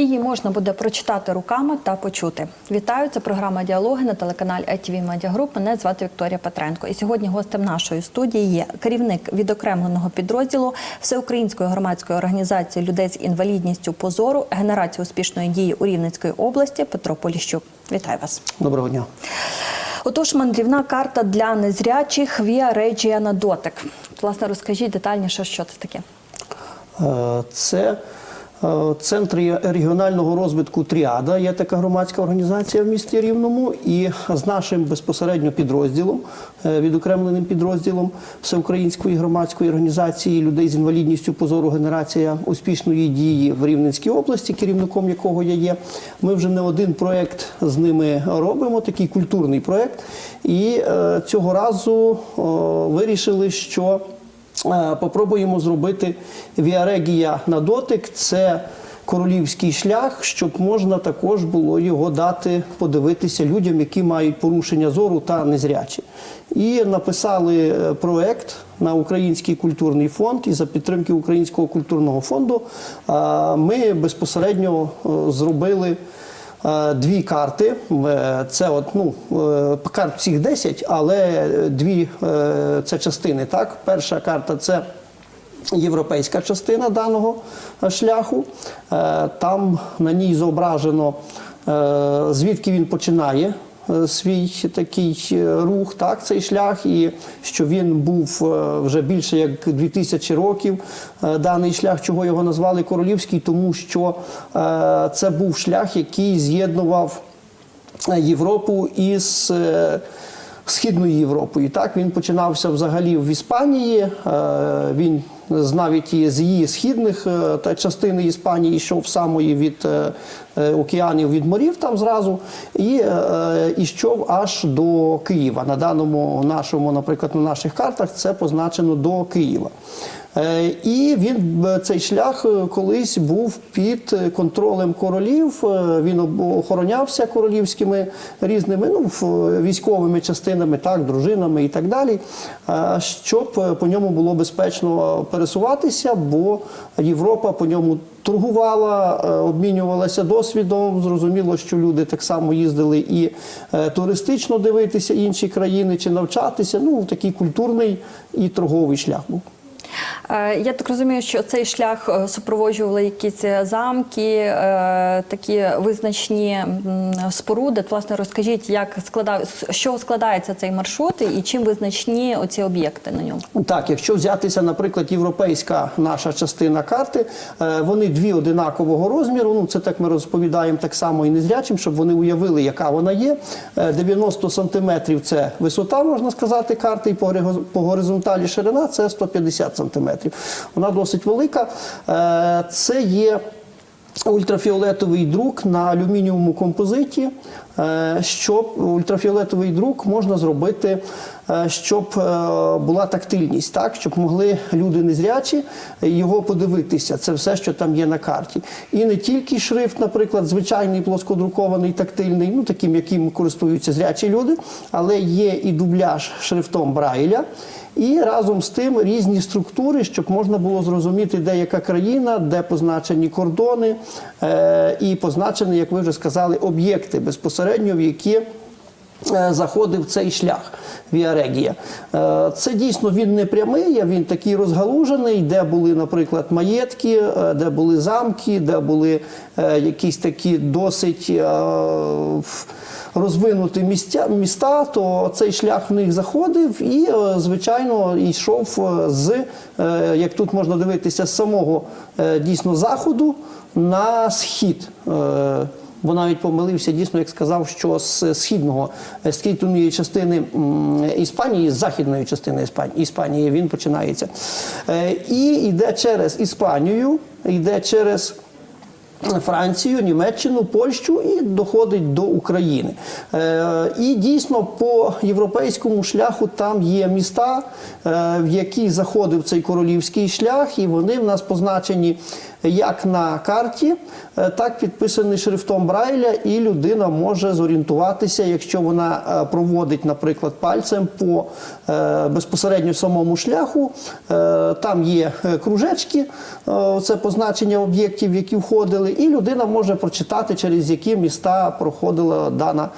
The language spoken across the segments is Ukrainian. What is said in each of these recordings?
Її можна буде прочитати руками та почути. Вітаю, це програма Діалоги на телеканалі ITV Media Group. Мене звати Вікторія Петренко. І сьогодні гостем нашої студії є керівник відокремленого підрозділу Всеукраїнської громадської організації людей з інвалідністю позору генерації успішної дії у Рівненської області Петро Поліщук. Вітаю вас. Доброго дня. Отож, мандрівна карта для незрячих Via Regia на дотик. Власне, розкажіть детальніше, що це таке. Е, Це Центр регіонального розвитку Тріада. Є така громадська організація в місті Рівному. І з нашим безпосередньо підрозділом, е, відокремленим підрозділом Всеукраїнської громадської організації людей з інвалідністю позору генерація успішної дії в Рівненській області, керівником якого я є. Ми вже не один проєкт з ними робимо, такий культурний проєкт. І е, цього разу вирішили, що Попробуємо зробити віарегія на дотик. Це королівський шлях, щоб можна також було його дати подивитися людям, які мають порушення зору та незрячі. І написали е, проект на Український культурний фонд. І за підтримки Українського культурного фонду ми безпосередньо е, зробили. Е, Дві карти. Е, Це от, ну, е, карт всіх 10, але дві це частини. Так? Перша карта це європейська частина даного шляху. Там на ній зображено, звідки він починає. Свій такий е, рух, так, цей шлях, і що він був е, вже більше як 2000 років. е, Даний шлях, чого його назвали королівський, тому що це був шлях, який з'єднував Європу із Східною Європою. Так він починався взагалі в Іспанії. Він навіть з її східних е, та частини Іспанії йшов самої від е, е, океанів від морів там зразу, і йшов аж до Києва. На даному нашому, наприклад, на наших картах це позначено до Києва. Е, І він е, цей шлях е, колись був під контролем королів. Він охоронявся королівськими різними ну, військовими частинами, так, дружинами і так далі, щоб по ньому було безпечно пересуватися, бо Європа по ньому торгувала, обмінювалася досвідом. Зрозуміло, що люди так само їздили і туристично дивитися інші країни чи навчатися. Ну, такий культурний і торговий шлях був. Е, Я так розумію, що цей шлях е, супроводжували якісь е, замки, такі визначні споруди. Власне, розкажіть, як складав, чого складається цей маршрут і чим визначні оці об'єкти на ньому? Так, якщо взятися, наприклад, європейська наша частина карти, вони дві одинакового розміру. Ну це так ми розповідаємо так само і незрячим, щоб вони уявили, яка вона є. Е, 90 сантиметрів це висота, можна сказати, карти, і по горизонталі ширина це 150 сантиметрів. Вона досить велика. Е, Це є. Ультрафіолетовий друк на алюмінієвому композиті, е, щоб ультрафіолетовий друк можна зробити, щоб е, була тактильність, так щоб могли люди незрячі його подивитися. Це все, що там є на карті. І не тільки шрифт, наприклад, звичайний плоскодрукований, тактильний, ну таким, яким користуються зрячі люди, але є і дубляж шрифтом Брайля. І разом з тим різні структури, щоб можна було зрозуміти, де яка країна, де позначені кордони, е, і позначені, як ви вже сказали, об'єкти безпосередньо, в які е, заходив цей шлях Віарегія. Е, Це дійсно він не прямий, а він такий розгалужений, де були, наприклад, маєтки, е, де були замки, де були е, якісь такі досить. е, розвинути місця, міста, то цей шлях в них заходив і, е, звичайно, йшов е, з, е, як тут можна дивитися, з самого е, дійсно заходу на схід. Е, Бо навіть помилився дійсно, як сказав, що з східного з східної частини Іспанії, з західної частини Іспанії він починається. Е, І йде через Іспанію, йде через Францію, Німеччину, Польщу і доходить до України. Е, і дійсно по європейському шляху там є міста, е, в які заходив цей королівський шлях, і вони в нас позначені як на карті, е, так підписаний шрифтом Брайля, і людина може зорієнтуватися, якщо вона е, проводить, наприклад, пальцем по е, безпосередньо самому шляху. Е, Там є е, кружечки, е, це позначення об'єктів, які входили. Визначили, і людина може прочитати, через які міста проходила дана,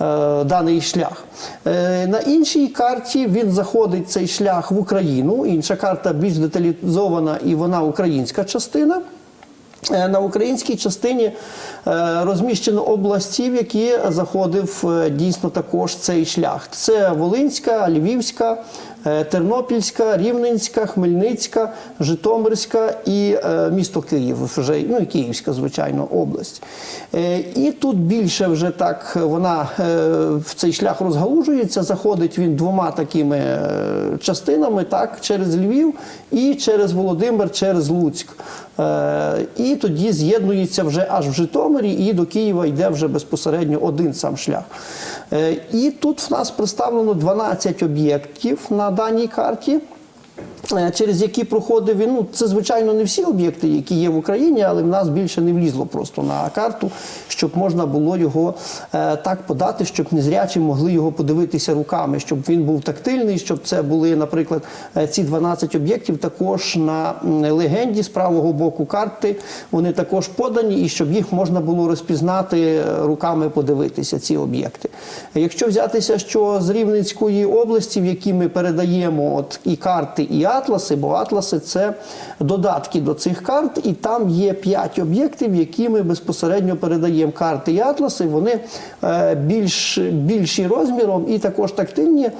е, даний шлях. Е, на іншій карті він заходить цей шлях в Україну. Інша карта більш деталізована і вона українська частина. Е, На українській частині е, розміщено області, в які заходив е, дійсно також цей шлях. Це Волинська, Львівська, Тернопільська, Рівненська, Хмельницька, Житомирська і е, місто Київ, вже ну і Київська, звичайно, область. Е, І тут більше вже так вона е, в цей шлях розгалужується. Заходить він двома такими е, частинами, так, через Львів і через Володимир, через Луцьк. Е, І тоді з'єднується вже аж в Житомирі, і до Києва йде вже безпосередньо один сам шлях. Е, І тут в нас представлено 12 об'єктів на даній карті. Е, Через які проходив він. Ну, це, звичайно, не всі об'єкти, які є в Україні, але в нас більше не влізло просто на карту, щоб можна було його е, так подати, щоб незрячі могли його подивитися руками, щоб він був тактильний, щоб це були, наприклад, е, ці 12 об'єктів також на легенді з правого боку карти. Вони також подані, і щоб їх можна було розпізнати руками, подивитися ці об'єкти. Якщо взятися, що з Рівненської області, в якій ми передаємо от і карти, і атласи, бо атласи це додатки до цих карт, і там є 5 об'єктів, які ми безпосередньо передаємо карти і атласи. Вони е, більш, більші розміром і також тактильні е,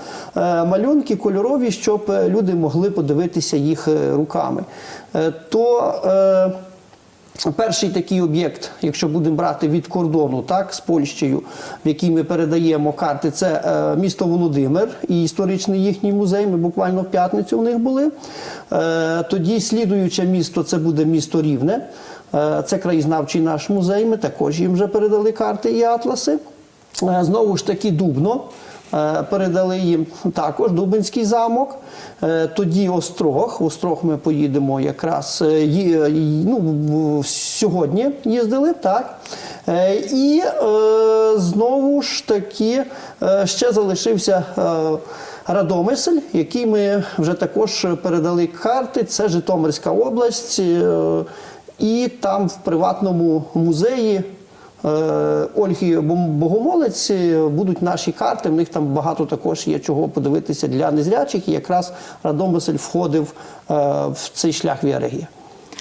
малюнки кольорові, щоб е, люди могли подивитися їх руками. То Перший такий об'єкт, якщо будемо брати від кордону, так з Польщею, в який ми передаємо карти, це е, місто Володимир і історичний їхній музей. Ми буквально в п'ятницю в них були. Е, тоді слідуюче місто це буде місто Рівне. Е, це краєзнавчий наш музей. Ми також їм вже передали карти і атласи. Е, знову ж таки, Дубно. Е, Передали їм також Дубинський замок. Е, Тоді Острог. Острог ми поїдемо якраз е, ну, сьогодні їздили, так. І знову ж таки ще залишився. Радомисель, який ми вже також передали карти, це Житомирська область, і там в приватному музеї Ольги Бом- Богомолець е, будуть наші карти. В них там багато також є чого подивитися для незрячих. І якраз Радомисель входив е, в цей шлях Віарегія.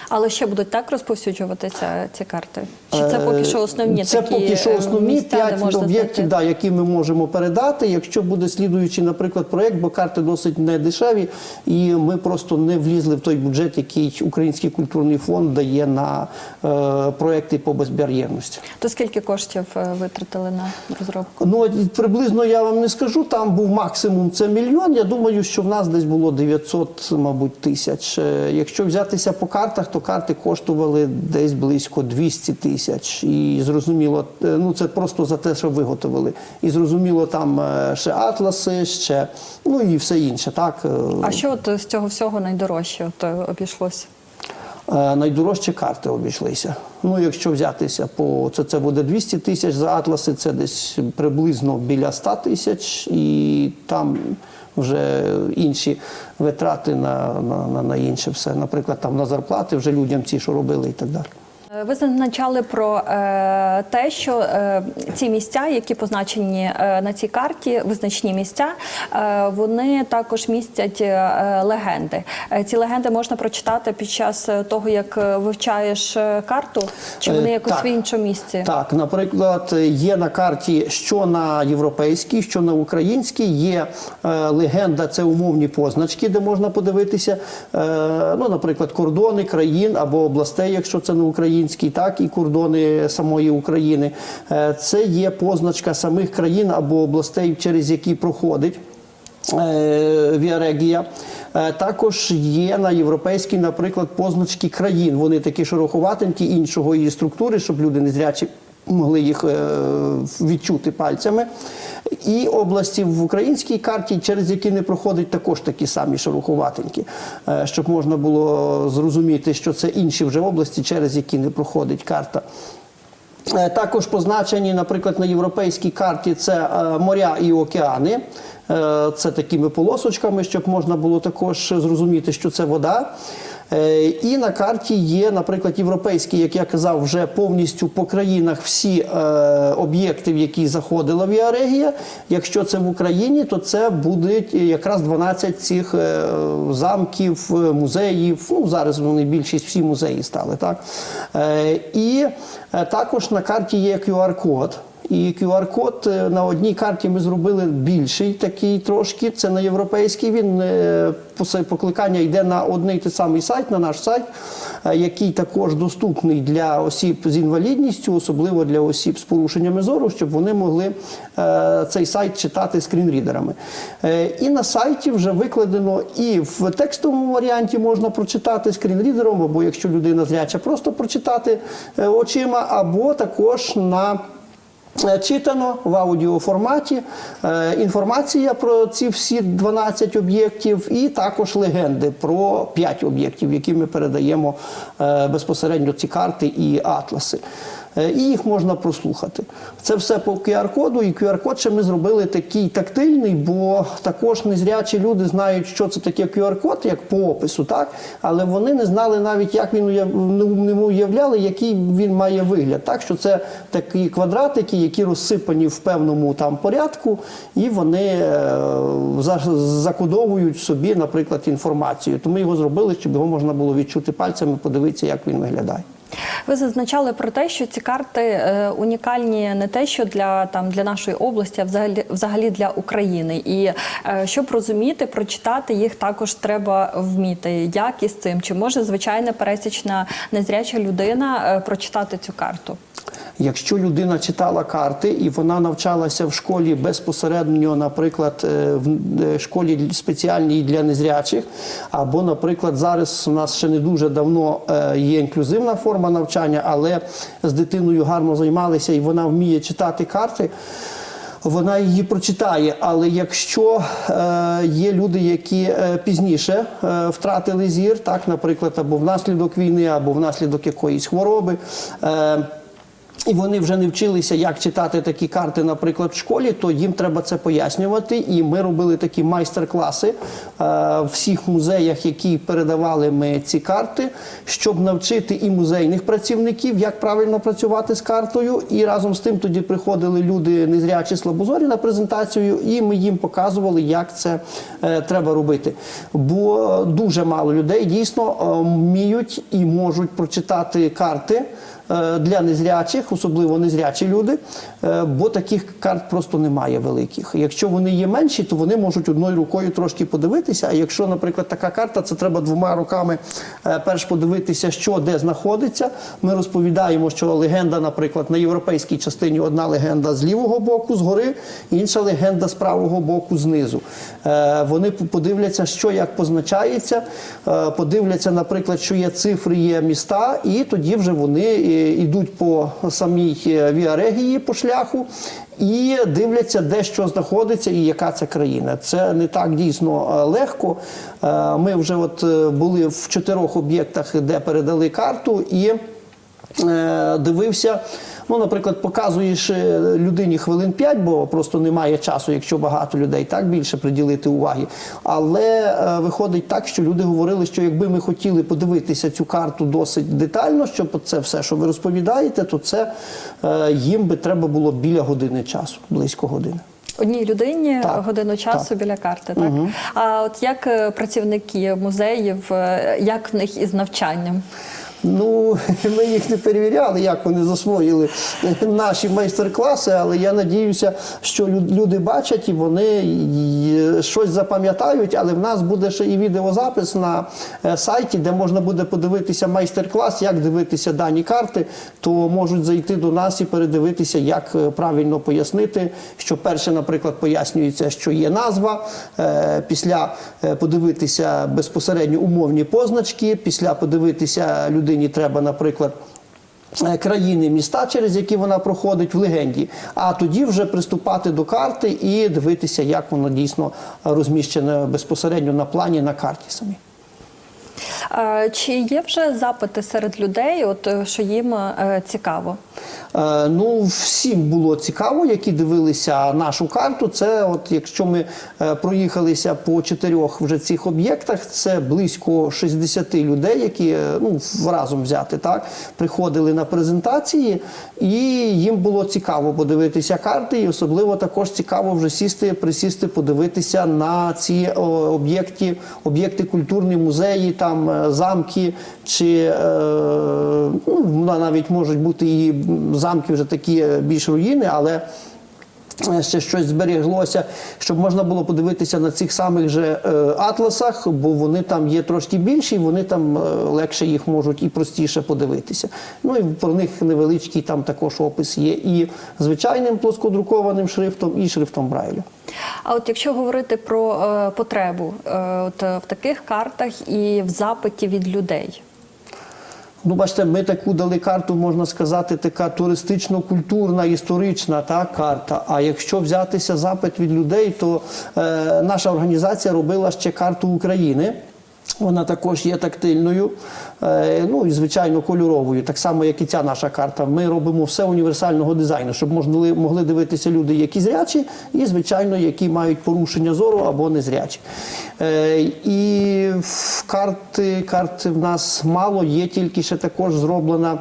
Але ще будуть так розповсюджуватися ці карти? Чи це поки що основні Е, Це такі поки що е, основні п'ять об'єктів, да, які ми можемо передати. Якщо буде слідуючий, наприклад, проєкт, бо карти досить не дешеві, і ми просто не влізли в той бюджет, який Український культурний фонд дає на е, проекти по безбар'єрності. То скільки коштів е, витратили на розробку? Ну приблизно я вам не скажу. Там був максимум це мільйон. Я думаю, що в нас десь було 900, мабуть, тисяч. Е, Якщо взятися по картах, то карти коштували десь близько 200 тисяч. І зрозуміло, е, ну це просто за те, що виготовили. І зрозуміло, там е, ще атласи, ще ну і все інше. Так Е, А що от з цього всього найдорожче от, обійшлося? Найдорожчі карти обійшлися. Ну, якщо взятися по це, це буде 200 тисяч за атласи, це десь приблизно біля 100 тисяч, і там вже інші витрати на, на, на, на інше все. Наприклад, там на зарплати вже людям ці, що робили, і так далі. Е, Ви зазначали про е, те, що е, ці місця, які позначені на цій карті, визначні місця, вони також містять легенди. Ці легенди можна прочитати під час того, як вивчаєш карту, чи вони якось так. в іншому місці? Так, наприклад, є на карті, що на європейській, що на українській, є легенда, це умовні позначки, де можна подивитися, ну, наприклад, кордони країн або областей, якщо це не український, так і кордони самої України. Е, це є позначка самих країн або областей, через які проходить. е, Віарегія. Е, Також є на європейській, наприклад, позначки країн. Вони такі шероховатенькі іншого її структури, щоб люди незрячі могли їх відчути пальцями. І області в українській карті, через які не проходить, також такі самі шероховатенькі, е, щоб можна було зрозуміти, що це інші вже області, через які не проходить карта. Е, Також позначені, наприклад, на європейській карті це е, моря і океани. Це такими полосочками, щоб можна було також зрозуміти, що це вода. Е, І на карті є, наприклад, європейські, як я казав, вже повністю по країнах всі е, об'єкти, в які заходила Віарегія. Якщо це в Україні, то це буде якраз 12 цих е, замків, музеїв. Ну, зараз вони більшість всі музеї стали. Так? І також на карті є QR-код. І QR-код е, на одній карті ми зробили більший такий трошки. Це на європейський. Він е, покликання йде на одний той самий сайт, на наш сайт, е, який також доступний для осіб з інвалідністю, особливо для осіб з порушеннями зору, щоб вони могли е, цей сайт читати скрінрідерами. Е, І на сайті вже викладено і в текстовому варіанті можна прочитати скрінрідером, або якщо людина зряча, просто прочитати е, очима, або також на Е, Читано в аудіоформаті е, інформація про ці всі 12 об'єктів, і також легенди про 5 об'єктів, які ми передаємо е, безпосередньо ці карти і атласи. Е, І їх можна прослухати. Це все по QR-коду, і QR-код ще ми зробили такий тактильний, бо також незрячі люди знають, що це таке QR-код, як по опису, так? але вони не знали навіть, як він уяв... не уявляли, який він має вигляд. Так що це такі квадратики, які розсипані в певному там порядку, і вони е, закодовують собі, наприклад, інформацію. Тому його зробили, щоб його можна було відчути пальцями, подивитися, як він виглядає. Ви зазначали про те, що ці карти е, унікальні не те, що для там для нашої області, а взагалі взагалі для України. І е, щоб розуміти, прочитати їх також треба вміти. Як із цим? Чи може звичайна пересічна незряча людина е, прочитати цю карту? Якщо людина читала карти і вона навчалася в школі безпосередньо, наприклад, е, в е, школі спеціальній для незрячих, або, наприклад, зараз у нас ще не дуже давно е, є інклюзивна форма навчання, але з дитиною гарно займалися і вона вміє читати карти. Вона її прочитає, але якщо е, є люди, які е, пізніше е, втратили зір, так, наприклад, або внаслідок війни, або внаслідок якоїсь хвороби. Е, і вони вже не вчилися, як читати такі карти, наприклад, в школі, то їм треба це пояснювати. І ми робили такі майстер-класи е, в всіх музеях, які передавали ми ці карти, щоб навчити і музейних працівників, як правильно працювати з картою. І разом з тим тоді приходили люди незрячі слабозорі на презентацію, і ми їм показували, як це е, треба робити. Бо дуже мало людей дійсно е, вміють і можуть прочитати карти для незрячих, особливо незрячі люди, е, бо таких карт просто немає великих. Якщо вони є менші, то вони можуть одною рукою трошки подивитися. А якщо, наприклад, така карта, це треба двома руками е, перш подивитися, що де знаходиться. Ми розповідаємо, що легенда, наприклад, на європейській частині одна легенда з лівого боку, згори, інша легенда з правого боку знизу. Е, Вони подивляться, що як позначається, е, подивляться, наприклад, що є цифри, є міста, і тоді вже вони е, йдуть по самій е, Віарегії по шляху. І дивляться, де що знаходиться і яка це країна. Це не так дійсно е, легко. Е, Ми вже от були в чотирьох об'єктах, де передали карту, і дивився. Ну, наприклад, показуєш е, людині хвилин 5, бо просто немає часу, якщо багато людей, так більше приділити уваги. Але е, виходить так, що люди говорили, що якби ми хотіли подивитися цю карту досить детально, щоб це все, що ви розповідаєте, то це е, їм би треба було біля години часу, близько години. Одній людині Так, годину часу так. біля карти, так? А от як е, працівники музеїв, е, як в них із навчанням? Ну, ми їх не перевіряли, як вони засвоїли наші майстер-класи, але я надіюся, що люди бачать і вони щось запам'ятають. Але в нас буде ще і відеозапис на е, сайті, де можна буде подивитися майстер-клас, як дивитися дані карти, то можуть зайти до нас і передивитися, як е, правильно пояснити. Що перше, наприклад, пояснюється, що є назва, е, після подивитися безпосередньо умовні позначки, після подивитися людині треба, наприклад. е, Країни, міста, через які вона проходить в легенді, а тоді вже приступати до карти і дивитися, як воно дійсно розміщене безпосередньо на плані на карті самій. Е, Чи є вже запити серед людей, от е, що їм е, цікаво? Ну, всім було цікаво, які дивилися нашу карту. Це, от якщо ми проїхалися по чотирьох вже цих об'єктах, це близько 60 людей, які ну, разом взяти, так, приходили на презентації, і їм було цікаво подивитися карти, і особливо також цікаво вже сісти, присісти, подивитися на ці об'єкти, об'єкти культурні, музеї, там е, замки, чи е, ну, навіть можуть бути і замки вже такі е, більш руїни, але ще щось зберіглося, щоб можна було подивитися на цих самих же е, атласах, бо вони там є трошки більші, вони там е, легше їх можуть і простіше подивитися. Ну і про них невеличкий там також опис є і звичайним плоскодрукованим шрифтом, і шрифтом Брайля. А от якщо говорити про е, потребу от, в таких картах і в запиті від людей. Ну, бачите, ми таку дали карту, можна сказати, така туристично-культурна, історична та карта. А якщо взятися запит від людей, то е, наша організація робила ще карту України. Вона також є тактильною, е, ну і звичайно кольоровою, так само, як і ця наша карта. Ми робимо все універсального дизайну, щоб можли, могли дивитися люди, які зрячі, і звичайно, які мають порушення зору або незрячі. Е, І карти, карти в нас мало, є тільки ще також зроблена.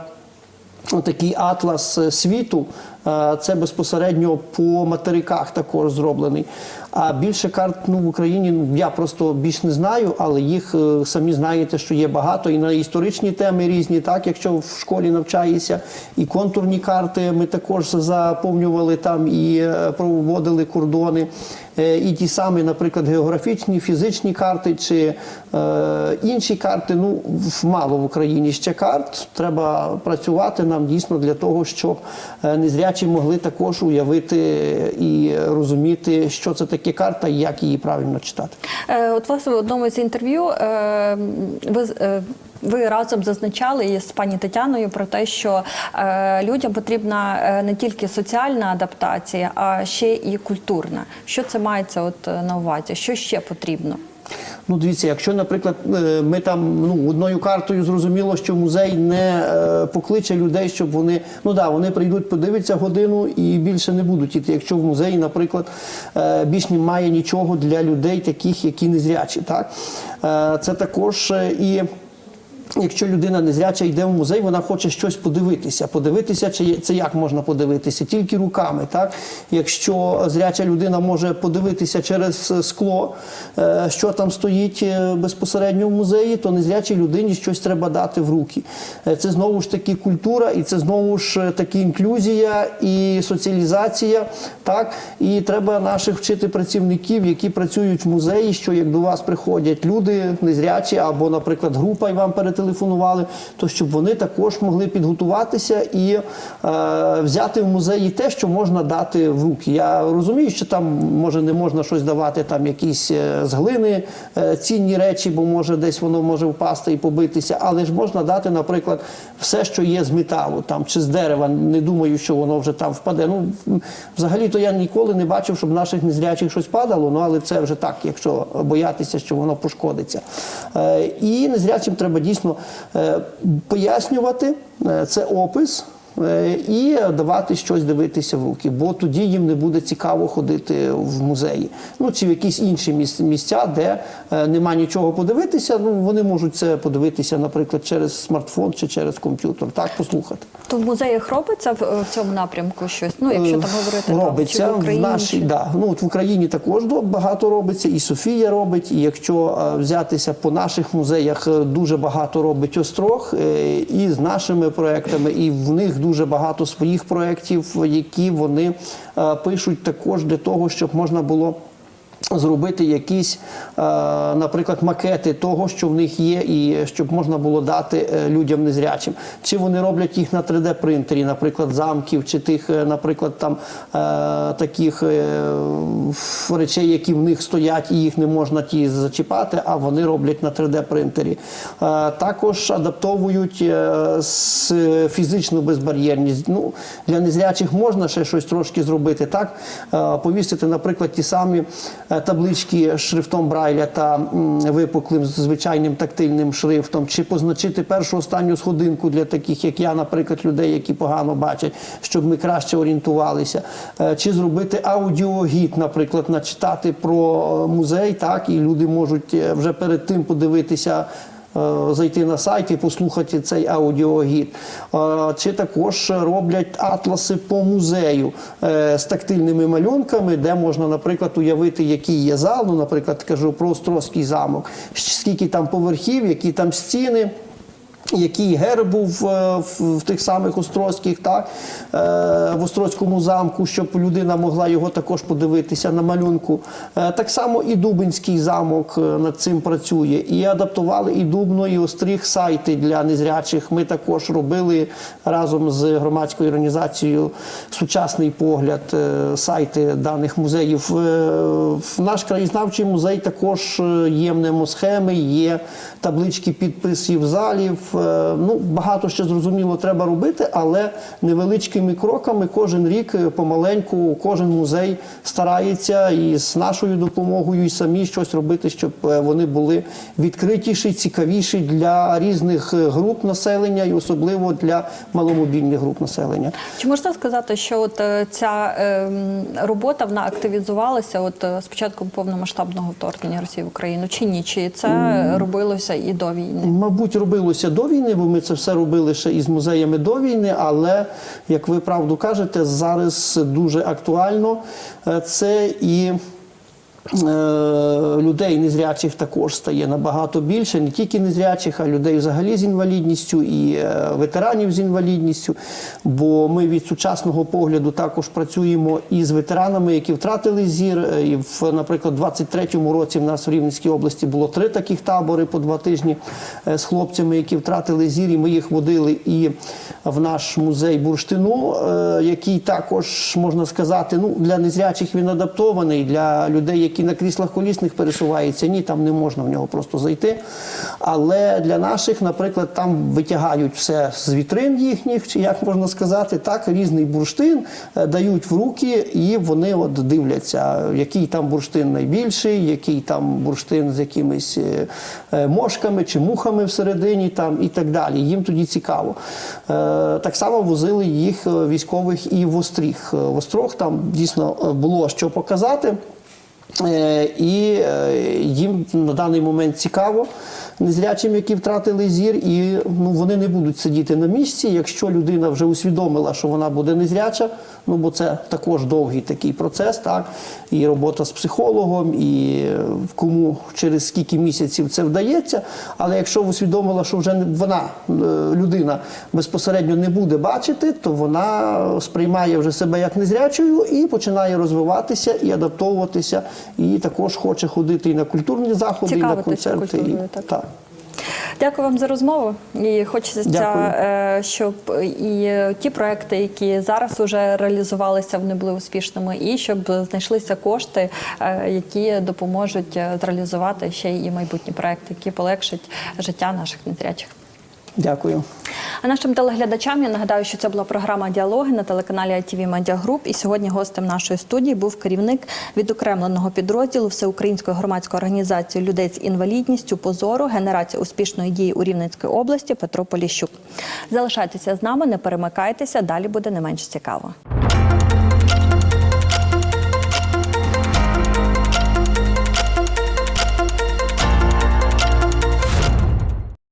Такий атлас світу, це безпосередньо по материках також зроблений. А більше карт ну, в Україні ну, я просто більш не знаю, але їх е, самі знаєте, що є багато і на історичні теми різні, так якщо в школі навчаєшся, і контурні карти ми також заповнювали там і е, проводили кордони. Е, І ті самі, наприклад, географічні, фізичні карти чи е, інші карти. Ну мало в Україні ще карт. Треба працювати нам дійсно для того, щоб е, незрячі могли також уявити і розуміти, що це таке карта і як її правильно читати. Е, От власне в одному з інтерв'ю е, ви, е, ви разом зазначали із пані Тетяною про те, що е, людям потрібна не тільки соціальна адаптація, а ще і культурна. Що це мається от на увазі? Що ще потрібно? Ну, дивіться, якщо, наприклад, е, ми там ну, одною картою зрозуміло, що музей не е, покличе людей, щоб вони ну да, вони прийдуть, подивляться годину і більше не будуть іти. Якщо в музеї, наприклад, е, більш немає нічого для людей, таких, які незрячі. Так? Це також і. Якщо людина незряча йде в музей, вона хоче щось подивитися. Подивитися, чи це як можна подивитися? Тільки руками. Так? Якщо зряча людина може подивитися через е, скло, е, що там стоїть е, безпосередньо в музеї, то незрячій людині щось треба дати в руки. Це знову ж таки культура, і це знову ж таки інклюзія і соціалізація. Так? І треба наших вчити працівників, які працюють в музеї, що як до вас приходять люди незрячі, або, наприклад, група і вам перетелефонували, то щоб вони також могли підготуватися і е, взяти в музеї те, що можна дати в руки. Я розумію, що там може не можна щось давати, там якісь е, з глини е, цінні речі, бо може десь воно може впасти і побитися, але ж можна дати, наприклад, все, що є з металу там чи з дерева. Не думаю, що воно вже там впаде. Ну взагалі-то я ніколи не бачив, щоб наших незрячих щось падало. Ну але це вже так, якщо боятися, що воно пошкодиться. Е, І незрячим треба дійсно пояснювати. Е, Це опис. Е, І давати щось дивитися в руки, бо тоді їм не буде цікаво ходити в музеї. Ну чи в якісь інші міс- місця, де е, нема нічого подивитися. Ну вони можуть це подивитися, наприклад, через смартфон чи через комп'ютер. Так послухати. То в музеях робиться в, цьому напрямку щось? Ну, якщо там говорити там, робиться чи в в нашій, чи- да. ну от в Україні також багато робиться, і Софія робить. І якщо е, взятися по наших музеях, е, дуже багато робить острог е, і з нашими проектами, і в них дуже багато своїх проєктів, які вони е, пишуть також для того, щоб можна було. Зробити якісь, е, наприклад, макети того, що в них є, і щоб можна було дати е, людям незрячим. Чи вони роблять їх на 3D-принтері, наприклад, замків, чи тих, е, наприклад, там таких речей, які в них стоять, і їх не можна ті зачіпати, а вони роблять на 3D-принтері. Е, Також адаптовують фізичну безбар'єрність. Ну, для незрячих можна ще щось трошки зробити. Так, повісити, наприклад, ті самі таблички шрифтом Брайля та випуклим звичайним тактильним шрифтом, чи позначити першу останню сходинку для таких, як я, наприклад, людей, які погано бачать, щоб ми краще орієнтувалися, Е, чи зробити аудіогід, наприклад, начитати про е, музей, так і люди можуть е, вже перед тим подивитися. Е, Зайти на сайт і послухати цей аудіогід. Чи також роблять атласи по музею е, з тактильними малюнками, де можна, наприклад, уявити, який є зал, ну, наприклад, кажу про Острозький замок, скільки там поверхів, які там стіни. Який герб був е, в, в тих самих Острозьких, так, е, в Острозькому замку, щоб людина могла його також подивитися на малюнку. Е, так само і Дубинський замок е, над цим працює. І адаптували і Дубно, і Остріг сайти для незрячих. Ми також робили разом з громадською організацією Сучасний погляд е, сайти даних музеїв. Е, В наш краєзнавчий музей також е, є мнемосхеми, є таблички підписів залів. Е, Ну, багато ще зрозуміло треба робити, але невеличкими кроками кожен рік е, помаленьку кожен музей старається і з нашою допомогою, і самі щось робити, щоб е, вони були відкритіші, цікавіші для різних груп населення і особливо для маломобільних груп населення. Чи можна сказати, що от ця ем, робота вона активізувалася от з початком повномасштабного вторгнення Росії в Україну? Чи ні? Чи це робилося і до війни? Мабуть, робилося до війни, бо ми це все робили ще із музеями до війни. Але як ви правду кажете, зараз дуже актуально е, це і. Е, Людей незрячих також стає набагато більше, не тільки незрячих, а людей взагалі з інвалідністю і е, ветеранів з інвалідністю. Бо ми від сучасного погляду також працюємо і з ветеранами, які втратили зір. Е, І в, наприклад, 23-му році в нас в Рівненській області було три таких табори по два тижні з хлопцями, які втратили зір. І ми їх водили і в наш музей бурштину, який також можна сказати, ну для незрячих він адаптований, для людей, на кріслах колісних пересуваються. Ні, там не можна в нього просто зайти. Але для наших, наприклад, там витягають все з вітрин їхніх, чи як можна сказати, так різний бурштин е, дають в руки, і вони от дивляться, який там бурштин найбільший, який там бурштин з якимись е, е, мошками чи мухами всередині, там і так далі. Їм тоді цікаво. Так само возили їх військових і в Остріг. В Острог там дійсно було що показати. Е, І е, їм на даний момент цікаво незрячим, які втратили зір, і ну, вони не будуть сидіти на місці. Якщо людина вже усвідомила, що вона буде незряча, ну бо це також довгий такий процес, так і робота з психологом, і е, кому через скільки місяців це вдається. Але якщо усвідомила, що вже вона е, людина безпосередньо не буде бачити, то вона сприймає вже себе як незрячою і починає розвиватися і адаптовуватися, і також хоче ходити і на культурні заходи, і на концерти. І, так. так. Дякую вам за розмову. І хочеться, Дякую. е, щоб і ті проекти, які зараз вже реалізувалися, вони були успішними, і щоб знайшлися кошти, е, які допоможуть реалізувати зреалізувати ще і майбутні проекти, які полегшать життя наших незрячих. Дякую. А нашим телеглядачам я нагадаю, що це була програма Діалоги на телеканалі ITV Media Group. І сьогодні гостем нашої студії був керівник відокремленого підрозділу Всеукраїнської громадської організації людей з інвалідністю позору генерація успішної дії у Рівненській області Петро Поліщук. Залишайтеся з нами, не перемикайтеся. Далі буде не менш цікаво.